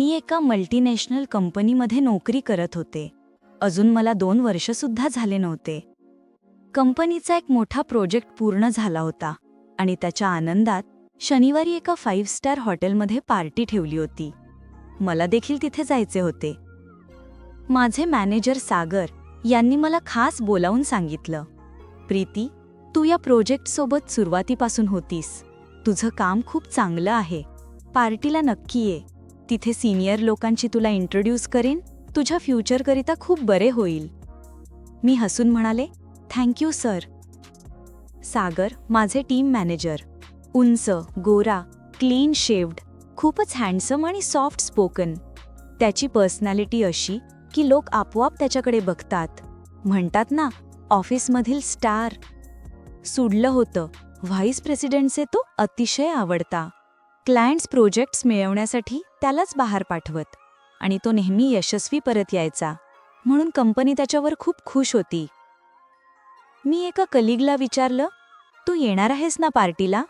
मी एका मल्टीनॅशनल कंपनीमध्ये नोकरी करत होते. अजून मला दोन वर्षसुद्धा झाले नव्हते. कंपनीचा एक मोठा प्रोजेक्ट पूर्ण झाला होता आणि त्याच्या आनंदात शनिवारी एका फाईव्ह स्टार हॉटेलमध्ये पार्टी ठेवली होती. मला देखील तिथे जायचे होते. माझे मॅनेजर सागर यांनी मला खास बोलावून सांगितलं प्रीती तू या प्रोजेक्टसोबत सुरुवातीपासून होतीस. तुझं काम खूप चांगलं आहे. पार्टीला नक्की ये. तिथे सिनियर लोकांची तुला इंट्रोड्यूस करेन. तुझ्या फ्युचरकरिता खूप बरे होईल. मी हसून म्हणाले थँक्यू सर सागर माझे टीम मॅनेजर उंच गोरा क्लीन शेव्ड खूपच हँडसम आणि सॉफ्ट स्पोकन त्याची पर्सनॅलिटी अशी की लोक आपोआप त्याच्याकडे बघतात. म्हणतात ना ऑफिसमधील स्टार सुडलं होतं. व्हाईस प्रेसिडेंटचे तो अतिशय आवडता. क्लायंट्स प्रोजेक्ट्स मिळवण्यासाठी त्यालाच बाहेर पाठवत आणि तो नेहमी यशस्वी परत यायचा. म्हणून कंपनी त्याच्यावर खूप खुश होती. मी एका कलिगला विचारलं तू येणार आहेस ना पार्टीला?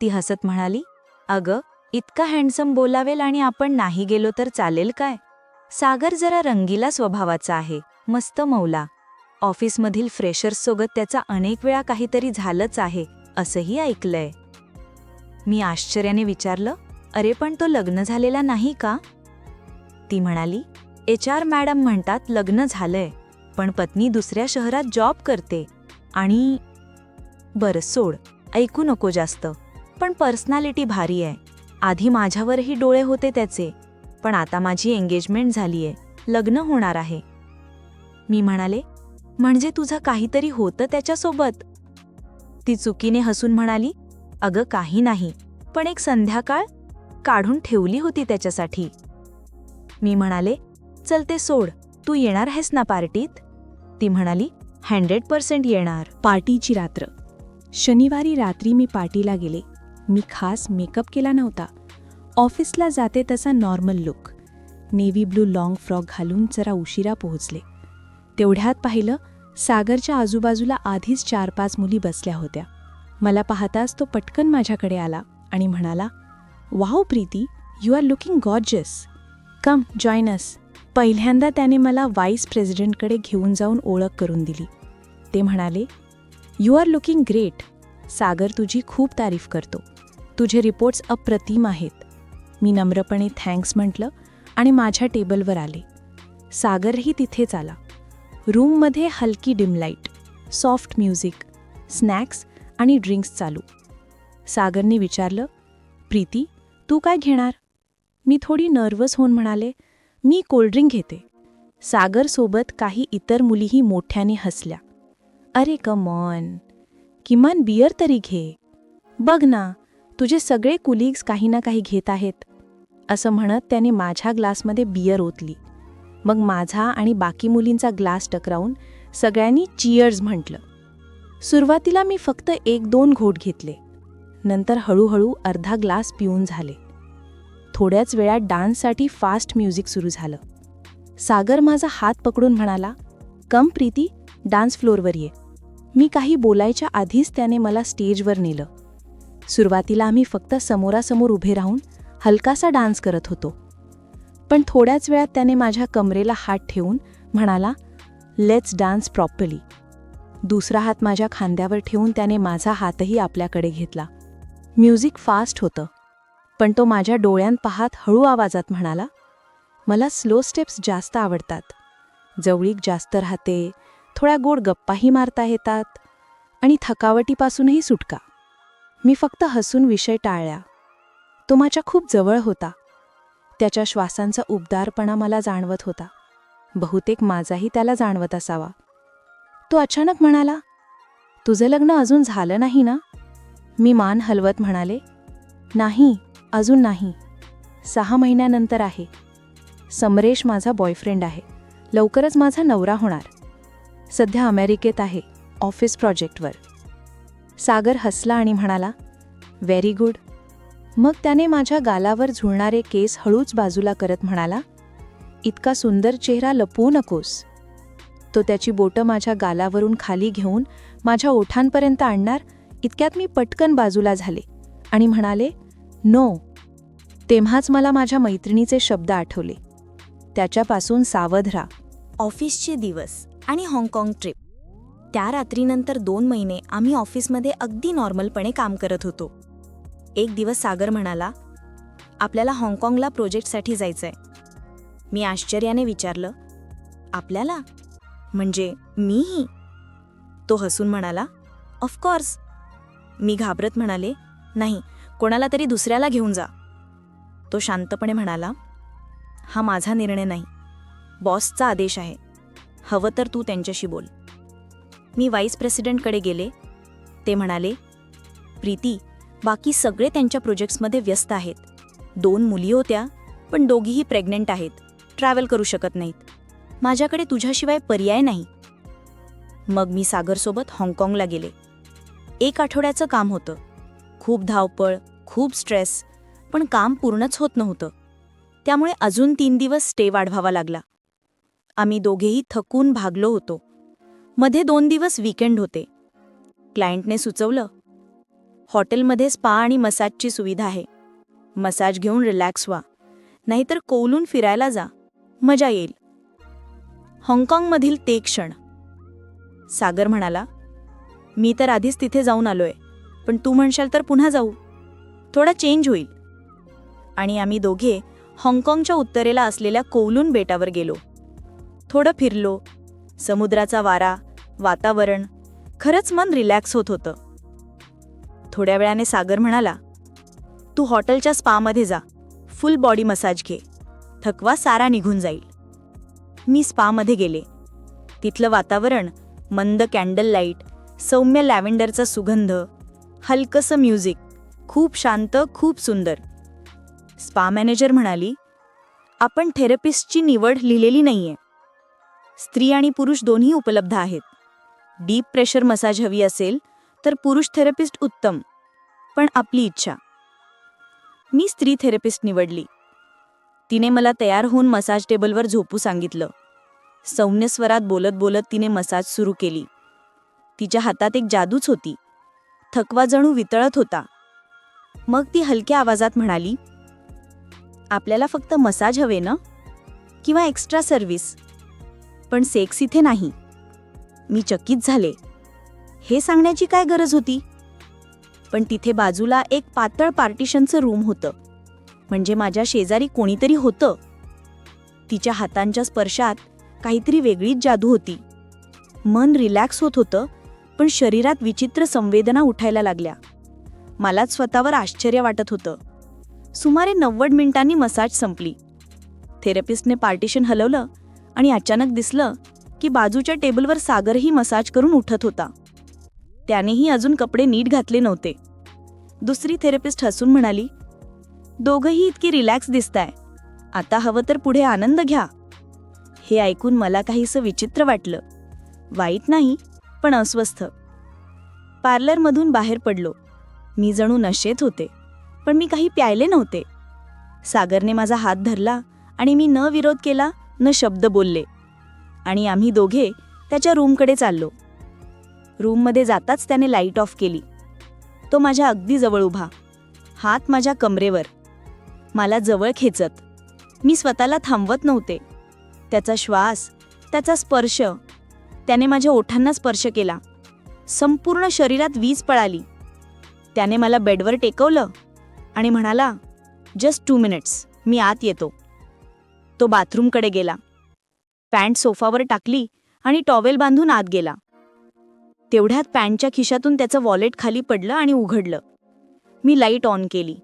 ती हसत म्हणाली अगं इतका हँडसम बोलावेल आणि आपण नाही गेलो तर चालेल काय? सागर जरा रंगीला स्वभावाचा आहे मस्त मौला. ऑफिसमधील फ्रेशर्ससोबत त्याचा अनेक वेळा काहीतरी झालंच आहे असंही ऐकलंय. मी आश्चर्याने विचारलं अरे पण तो लग्न झालेला नाही का? ती म्हणाली एच आर मॅडम म्हणतात लग्न झालंय पण पत्नी दुसऱ्या शहरात जॉब करते आणि बरं सोड ऐकू नको जास्त पण पर्सनॅलिटी भारी आहे. आधी माझ्यावरही डोळे होते त्याचे पण आता माझी एंगेजमेंट झालीये लग्न होणार आहे. मी म्हणाले म्हणजे तुझं काहीतरी होतं त्याच्यासोबत? ती चुकीने हसून म्हणाली अगं काही नाही. पण एक संध्याकाळ काढून ठेवली होती त्याच्यासाठी. मी म्हणाले चल ते सोड तू येणार आहेस ना पार्टीत? ती म्हणाली हंड्रेड पर्सेंट येणार. पार्टीची रात्र. शनिवारी रात्री मी पार्टीला गेले. मी खास मेकअप केला नव्हता. ऑफिसला जाते तसा normal look. Navy blue long frock घालून जरा उशिरा पोहोचले. तेवढ्यात पाहिलं सागरच्या आजूबाजूला आधीच चार पाच मुली बसल्या होत्या. मला पाहताच तो पटकन माझ्याकडे आला आणि म्हणाला wow Preeti you are looking gorgeous come join us पहिल्यांदा त्याने मला वाईस प्रेसिडेंटकडे घेऊन जाऊन ओळख करून दिली. ते म्हणाले you are looking great Sagar तुझी खूप तारीफ करतो. तुझे रिपोर्ट्स अप्रतिम आहेत. मी नम्रपणे थँक्स म्हटलं आणि माझ्या टेबलवर आले. सागरही तिथेच आला. रूममध्ये हलकी dim light soft music snacks आणि ड्रिंक्स चालू. सागरने विचारलं प्रीती तू काय घेणार? मी थोडी नर्वस होऊन म्हणाले मी कोल्ड्रिंक घेते. सागरसोबत काही इतर मुलीही मोठ्याने हसल्या. अरे कमॉन किमान बियर तरी घे. बघ ना तुझे सगळे कुलीग्स काही ना काही घेत आहेत असं म्हणत त्याने माझ्या ग्लासमध्ये बियर ओतली. मग माझा आणि बाकी मुलींचा ग्लास टकरावून सगळ्यांनी चियर्स म्हटलं. सुरुवातीला मी फक्त एक दोन घोट घेतले. नंतर हळूहळू अर्धा ग्लास पिऊन झाले. थोड्याच वेळात डान्ससाठी फास्ट म्युझिक सुरू झालं. सागर माझा हात पकडून म्हणाला कम प्रीती डान्स फ्लोअरवर ये. मी काही बोलायच्या आधीच त्याने मला स्टेजवर नेलं. सुरुवातीला आम्ही फक्त समोरासमोर उभे राहून हलकासा डान्स करत होतो. पण थोड्याच वेळात त्याने माझ्या कमरेला हात ठेवून म्हणाला लेट्स डान्स प्रॉपरली. दुसरा हात माझ्या खांद्यावर ठेवून त्याने माझा हातही आपल्याकडे घेतला. म्युझिक फास्ट होतं. पण तो माझ्या डोळ्यांत पाहात हळू आवाजात म्हणाला मला स्लो स्टेप्स जास्त आवडतात. जवळीक जास्त राहते थोड्या गोड गप्पाही मारता येतात आणि थकावटीपासूनही सुटका. मी फक्त हसून विषय टाळल्या तो माझ्या खूप जवळ होता. त्याच्या श्वासांचा उबदारपणा मला जाणवत होता. बहुतेक माझाही त्याला जाणवत असावा. तो अचानक म्हणाला तुझं लग्न अजून झालं नाही ना? मी मान हलवत म्हणाले नाही अजून नाही. सहा महिन्यानंतर आहे. समरेश माझा बॉयफ्रेंड आहे. लवकरच माझा नवरा होणार. सध्या अमेरिकेत आहे ऑफिस प्रोजेक्टवर सागर हसला आणि म्हणाला व्हेरी गुड मग त्याने माझ्या गालावर झुळणारे केस हळूच बाजूला करत म्हणाला इतका सुंदर चेहरा लपवू नकोस. तो त्याची बोटं माझ्या गालावरून खाली घेऊन माझ्या ओठांपर्यंत आणणार? इतक्यात मी पटकन बाजूला झाले आणि म्हणाले नो. तेव्हाच मला माझ्या मैत्रिणीचे शब्द आठवले. त्याच्यापासून सावध राहा. ऑफिसचे दिवस आणि हाँगकाँग ट्रिप. त्या रात्रीनंतर दोन महिने आम्ही ऑफिसमध्ये अगदी नॉर्मलपणे काम करत होतो. एक दिवस सागर म्हणाला आपल्याला हाँगकाँगला प्रोजेक्टसाठी जायचं आहे मी आश्चर्याने विचारलं आपल्याला? म्हणजे मीही तो हसून म्हणाला ऑफकोर्स मी घाबरत म्हणाले नाही कोणाला तरी दुसऱ्याला घेऊन जा. तो शांतपणे म्हणाला हा माझा निर्णय नाही. बॉसचा आदेश आहे. हवं तर तू त्यांच्याशी बोल. मी व्हाईस प्रेसिडेंटकडे गेले. ते म्हणाले प्रीती बाकी सगळे त्यांच्या प्रोजेक्ट्समध्ये व्यस्त आहेत. दोन मुली होत्या पण दोघीही प्रेग्नंट आहेत. ट्रॅव्हल करू शकत नाहीत. माझ्याकडे तुझ्याशिवाय पर्याय नाही. मग मी सागरसोबत हाँगकाँगला गेले. एक आठवड्याचं काम होतं. खूप धावपळ खूप स्ट्रेस पण काम पूर्णच होत नव्हतं. त्यामुळे अजून तीन दिवस स्टे वाढवावा लागला. आम्ही दोघेही थकून भागलो होतो. मध्ये दोन दिवस वीकेंड होते. क्लायंटने सुचवलं हॉटेलमध्ये स्पा आणि मसाजची सुविधा आहे. मसाज घेऊन रिलॅक्स व्हा. नाहीतर कोलून फिरायला जा. मजा येईल. हाँगकाँगमधील ते क्षण. सागर म्हणाला मी तर आधीच तिथे जाऊन आलोय पण तू म्हणशाल तर पुन्हा जाऊ. थोडा चेंज होईल. आणि आम्ही दोघे हाँगकाँगच्या उत्तरेला असलेल्या कोवलून बेटावर गेलो. थोडं फिरलो. समुद्राचा वारा वातावरण खरंच मन रिलॅक्स होत होतं. थोड्या वेळाने सागर म्हणाला तू हॉटेलच्या स्पामध्ये जा. फुल बॉडी मसाज घे. थकवा सारा निघून जाईल. मी स्पामध्ये गेले. तिथलं वातावरण मंद कॅन्डल लाइट सौम्य लॅव्हेंडरचा सुगंध हलकसं म्युझिक खूप शांत खूप सुंदर. स्पा मॅनेजर म्हणाली आपण थेरपिस्टची निवड लिहिलेली नाहीये. स्त्री आणि पुरुष दोन्ही उपलब्ध आहेत. डीप प्रेशर मसाज हवी असेल तर पुरुष थेरपिस्ट उत्तम पण आपली इच्छा. मी स्त्री थेरपिस्ट निवडली. तिने मला तयार होऊन मसाज टेबलवर झोपू सांगितलं. सौम्य स्वरात बोलत बोलत तिने मसाज सुरू केली. तिच्या हातात एक जादूच होती. थकवा जणू वितळत होता. मग ती हलक्या आवाजात म्हणाली आपल्याला फक्त मसाज हवे ना? किंवा एक्स्ट्रा सर्व्हिस? पण सेक्स इथे नाही. मी चकित झाले. हे सांगण्याची काय गरज होती? पण तिथे बाजूला एक पातळ पार्टिशनचं रूम होतं. म्हणजे माझ्या शेजारी कोणीतरी होतं. तिच्या हातांच्या स्पर्शात काहीतरी वेगळीच जादू होती. मन रिलॅक्स होत होतं पण शरीरात विचित्र संवेदना उठायला लागल्या. मलाच स्वतःवर आश्चर्य वाटत होतं. सुमारे नव्वद मिनिटांनी मसाज संपली. थेरपिस्टने पार्टिशन हलवलं आणि अचानक दिसलं की बाजूच्या टेबलवर सागरही मसाज करून उठत होता. त्यानेही अजून कपडे नीट घातले नव्हते. दुसरी थेरपिस्ट हसून म्हणाली दोघंही इतकी रिलॅक्स दिसताय. आता हवं तर पुढे आनंद घ्या. हे ऐकून मला काहीसं विचित्र वाटलं. वाईट नाही पण अस्वस्थ. पार्लरमधून बाहेर पडलो. मी जणू नशेत होते पण मी काही प्यायले नव्हते. सागरने माझा हात धरला आणि मी न विरोध केला न शब्द बोलले. आणि आम्ही दोघे त्याच्या रूमकडे चाललो. रूममध्ये जाताच त्याने लाइट ऑफ केली. तो माझ्या अगदी जवळ उभा. हात माझ्या कमरेवर. मला जवळ खेचत. मी स्वतःला थांबवत नव्हते. त्याचा श्वास त्याचा स्पर्श त्याने माझ्या ओठांना स्पर्श केला. संपूर्ण शरीरात वीज पळाली. त्याने मला बेडवर टेकवलं आणि म्हणाला जस्ट टू मिनिट्स मी आत येतो. तो बाथरूमकडे गेला. पॅन्ट सोफावर टाकली आणि टॉवेल बांधून आत गेला. तेवढ्यात पॅन्टच्या खिशातून त्याचं वॉलेट खाली पडलं आणि उघडलं. मी लाइट ऑन केली.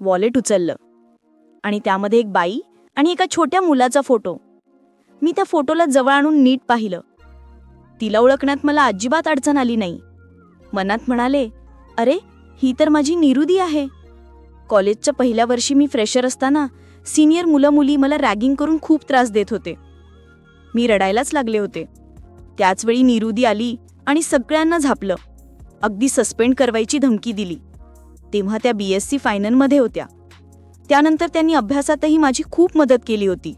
वॉलेट उचललं. आणि त्यामध्ये एक बाई आणि एका छोट्या मुलाचा फोटो. मी त्या फोटोला जवळ आणून नीट पाहिलं. तिला ओळखण्यात मला अजिबात अडचण आली नाही. मनात म्हणाले अरे ही तर माझी निरुदी आहे. कॉलेजच्या पहिल्या वर्षी मी फ्रेशर असताना सिनियर मुलं मुली मला रॅगिंग करून खूप त्रास देत होते. मी रडायलाच लागले होते. त्याचवेळी निरुदी आली आणि सगळ्यांना झापलं. अगदी सस्पेंड करवायची धमकी दिली. तेव्हा त्या बी एस सी फायनलमध्ये होत्या. त्यानंतर त्यांनी अभ्यासातही माझी खूप मदत केली होती.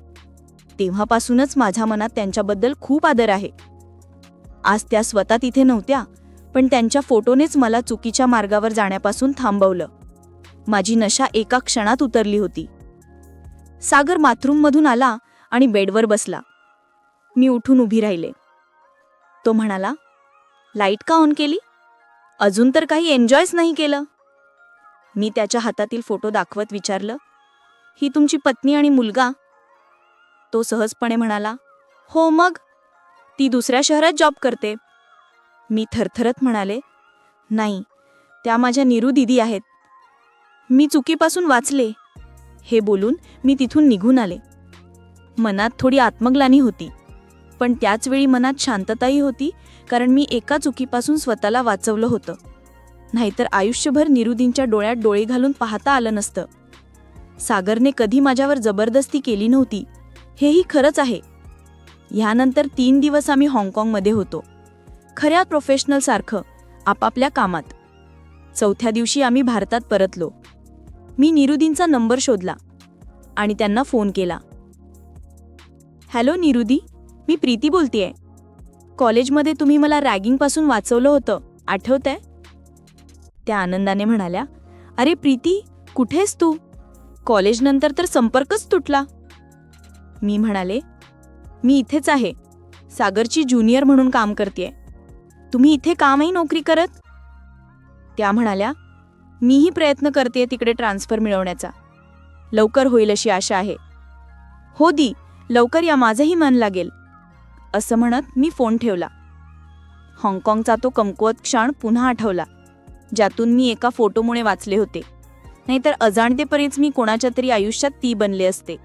तेव्हापासूनच माझ्या मनात त्यांच्याबद्दल खूप आदर आहे. आज त्या स्वतः तिथे नव्हत्या पण त्यांच्या फोटोनेच मला चुकीच्या मार्गावर जाण्यापासून थांबवलं. माझी नशा एका क्षणात उतरली होती. सागर बाथरूममधून आला आणि बेडवर बसला. मी उठून उभी राहिले. तो म्हणाला लाइट का ऑन केली? अजून तर काही एन्जॉयच नाही केलं. मी त्याच्या हातातील फोटो दाखवत विचारलं ही तुमची पत्नी आणि मुलगा? तो सहजपणे म्हणाला हो मग? ती दुसऱ्या शहरात जॉब करते. मी थरथरत म्हणाले नाही त्या माझ्या निरू दिदी आहेत. मी चुकीपासून वाचले. हे बोलून मी तिथून निघून आले. मनात थोडी आत्मग्लानी होती पण त्याचवेळी मनात शांतताही होती कारण मी एका चुकीपासून स्वतःला वाचवलं होतं. नाहीतर आयुष्यभर निरुदींच्या डोळ्यात डोळे घालून पाहता आलं नसतं. सागरने कधी माझ्यावर जबरदस्ती केली नव्हती. हेही खरंच आहे. ह्यानंतर तीन दिवस आम्ही हाँगकाँगमध्ये होतो. खऱ्या प्रोफेशनलसारखं आपापल्या कामात. चौथ्या दिवशी आम्ही भारतात परतलो. मी निरुदींचा नंबर शोधला आणि त्यांना फोन केला. हॅलो निरुदी मी प्रीती बोलतेय. कॉलेजमध्ये तुम्ही मला रॅगिंगपासून वाचवलं होतं. आठवतंय? त्या आनंदाने म्हणाल्या अरे प्रीती कुठेस तू? कॉलेजनंतर तर संपर्कच तुटला. मी म्हणाले मी इथेच आहे. सागरची ज्युनियर म्हणून काम करते तुम्ही इथे कामही नोकरी करत? त्या म्हणाल्या मीही प्रयत्न करते तिकडे ट्रान्सफर मिळवण्याचा. लवकर होईल अशी आशा आहे. हो दी लवकर या माझंही मन लागेल. असं म्हणत मी फोन ठेवला. हाँगकाँगचा तो कमकुवत क्षण पुन्हा आठवला. ज्यातून मी एका फोटोमुळे वाचले होते. नाहीतर अजाणतेपरीच मी कोणाच्या तरी आयुष्यात ती बनले असते.